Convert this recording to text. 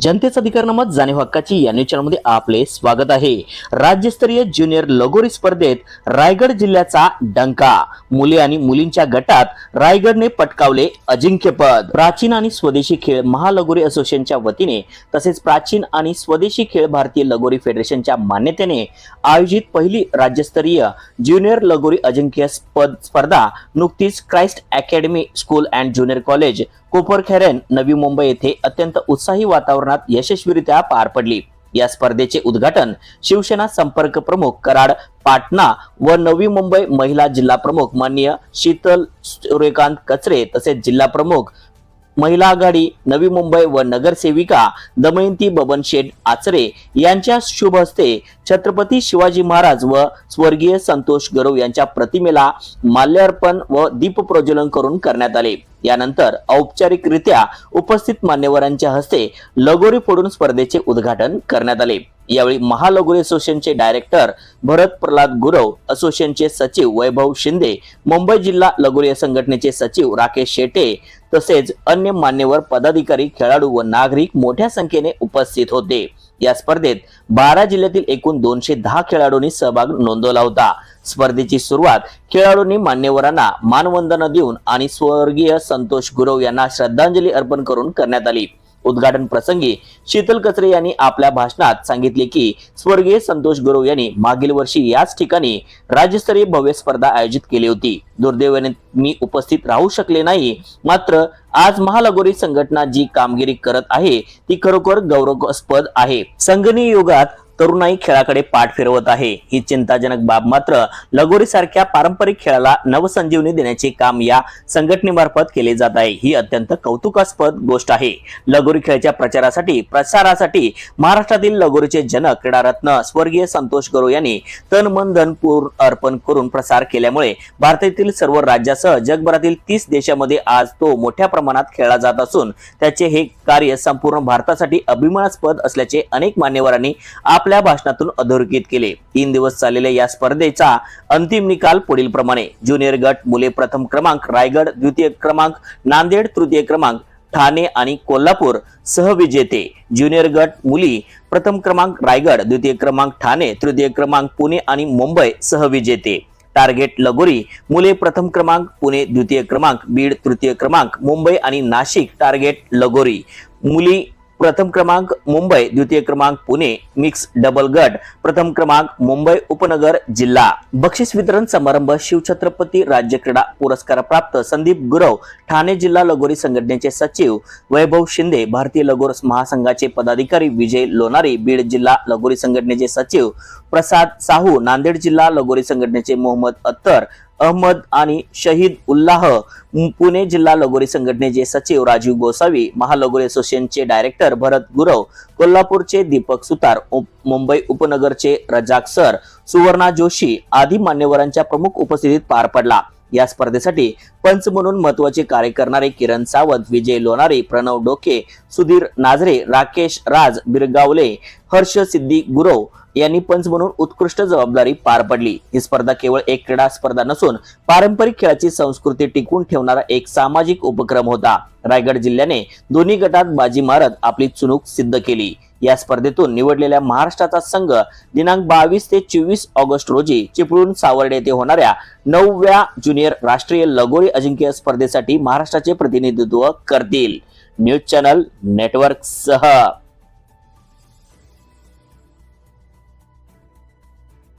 जनतेचा अधिकारनामा जाणीव हक्काची या न्यूज चॅनलमध्ये आपले स्वागत आहे. राज्यस्तरीय ज्युनियर लगोरी स्पर्धेत रायगड जिल्ह्याचा डंका. मुले आणि मुलींच्या गटात रायगडने पटकावले अजिंक्यपद प्राचीन आणि स्वदेशी खेळ महालगोरी असोसिएशनच्या वतीने तसेच प्राचीन आणि स्वदेशी खेळ भारतीय लगोरी फेडरेशनच्या मान्यतेने आयोजित पहिली राज्यस्तरीय ज्युनियर लगोरी अजिंक्य स्पर्धा नुकतीच Christ Academy School and Junior College Koparkhairane Navi Mumbai येथे अत्यंत उत्साही वातावरण वातावरणात यशस्वीरित्या पार पडली. या स्पर्धेचे उद्घाटन शिवसेना संपर्क प्रमुख कराड पाटणा व नवी मुंबई महिला जिल्हा प्रमुख माननीय शीतल सूर्यकांत कचरे तसेच जिल्हा प्रमुख महिला आघाडी नवी मुंबई व नगरसेविका दमयंती बबन शेठ आचरे यांच्या शुभ हस्ते छत्रपती शिवाजी महाराज व स्वर्गीय संतोष गरव यांच्या प्रतिमेला माल्यार्पण व दीप प्रज्वलन करून करण्यात आले. यानंतर औपचारिकरित्या उपस्थित मान्यवरांच्या हस्ते लगोरी फोडून स्पर्धेचे उद्घाटन करण्यात आले. यावेळी महालगुरी असोसिएशनचे डायरेक्टर भरत प्रल्हाद गुरव असोसिएशनचे सचिव वैभव शिंदे मुंबई जिल्हा लगोरी संघटनेचे सचिव राकेश शेटे तसेच अन्य मान्यवर पदाधिकारी खेळाडू व नागरिक मोठ्या संख्येने उपस्थित होते. या स्पर्धेत बारा जिल्ह्यातील एकूण दोनशे दहा खेळाडूंनी सहभाग नोंदवला होता. स्पर्धेची सुरुवात खेळाडूंनी मान्यवरांना मानवंदना देऊन आणि स्वर्गीय संतोष गुरव यांना श्रद्धांजली अर्पण करून करण्यात आली. उद्घाटन प्रसंगी शीतल कचरे यांनी आपल्या भाषणात सांगितले की स्वर्गीय संतोष गुरव यांनी मागील वर्षी याच ठिकाणी राज्यस्तरीय भव्य स्पर्धा आयोजित केली होती. दुर्दैवाने मी उपस्थित राहू शकले नाही मात्र आज महालगोरी संघटना जी कामगिरी करत आहे ती खरोखर गौरवास्पद आहे. संगणकीय युगात तरुणाई खेळाकडे पाठ फिरवत आहे. ही चिंताजनक बाब मात्र लगोरी सारख्या पारंपरिक खेळाला नवसंजीवनी देण्याचे काम या संघटनेमार्फत केले जात आहे. ही अत्यंत कौतुकास्पद गोष्ट आहे. लगोरी खेळाच्या प्रचारासाठी प्रसारासाठी महाराष्ट्रातील लगोरीचे जनक क्रीडारत्न स्वर्गीय संतोष गरो यांनी तन मन धन अर्पण करून प्रसार केल्यामुळे भारतातील सर्व राज्यासह जगभरातील तीस देशामध्ये आज तो मोठ्या प्रमाणात खेळला जात असून त्याचे हे कार्य संपूर्ण भारतासाठी अभिमानास्पद असल्याचे अनेक मान्यवरांनी आपल्या भाषणातून अधोरेखित केले. तीन दिवस चाललेल्या या स्पर्धेचा अंतिम निकाल पुढील प्रमाणे ज्युनियर गट मुले प्रथम क्रमांक रायगड द्वितीय क्रमांक नांदेड तृतीय क्रमांक ठाणे आणि कोल्हापूर सहविजेते. ज्युनियर गट मुली प्रथम क्रमांक रायगड द्वितीय क्रमांक ठाणे तृतीय क्रमांक पुणे आणि मुंबई सहविजेते. टार्गेट लगोरी मुले प्रथम क्रमांक पुणे द्वितीय क्रमांक बीड तृतीय क्रमांक मुंबई आणि नाशिक टार्गेट लगोरी. मुली प्रथम क्रमांक मुंबई द्वितीय क्रमांक पुणे मिक्स डबल गट. प्रथम क्रमांक मुंबई उपनगर जिल्हा. बक्षीस वितरण समारंभ शिवछत्रपती राज्य क्रीडा पुरस्कार प्राप्त संदीप गुरव ठाणे जिल्हा लगोरी संघटनेचे सचिव वैभव शिंदे भारतीय लगोर महासंघाचे पदाधिकारी विजय लोणारी बीड जिल्हा लगोरी संघटनेचे सचिव प्रसाद साहू नांदेड जिल्हा लगोरी संघटनेचे मोहम्मद अत्तर अहमद आणि शहीद उल्लाह पुणे जिल्हा लगोरी संघटनेचे सचिव राजीव गोसावी महालगोरी असोसिएशनचे डायरेक्टर भरत गुरव कोल्हापूरचे दीपक सुतार मुंबई उपनगरचे रजाक सर सुवर्णा जोशी आदी मान्यवरांच्या प्रमुख उपस्थितीत पार पडला. या स्पर्धेसाठी पंच म्हणून महत्त्वाचे कार्य करणारे किरण सावंत विजय लोणारे प्रणव डोके सुधीर नाझरे राकेश राज बिरगावले हर्ष सिद्धी गुरव यांनी पंच म्हणून उत्कृष्ट जबाबदारी पार पडली. ही स्पर्धा केवळ एक क्रीडा स्पर्धा नसून पारंपरिक खेळाची संस्कृती टिकवून ठेवणारा एक सामाजिक उपक्रम होता. रायगड जिल्ह्याने दोन्ही गटात बाजी मारत आपली चुनूक सिद्ध केली. या स्पर्धेतून निवडलेल्या महाराष्ट्राचा संघ दिनांक बावीस ते चोवीस ऑगस्ट रोजी चिपळूण सावर्डे येथे होणाऱ्या नवव्या ज्युनियर राष्ट्रीय लगोरी अजिंक्य स्पर्धेसाठी महाराष्ट्राचे प्रतिनिधित्व करतील. न्यूज चॅनल नेटवर्क सह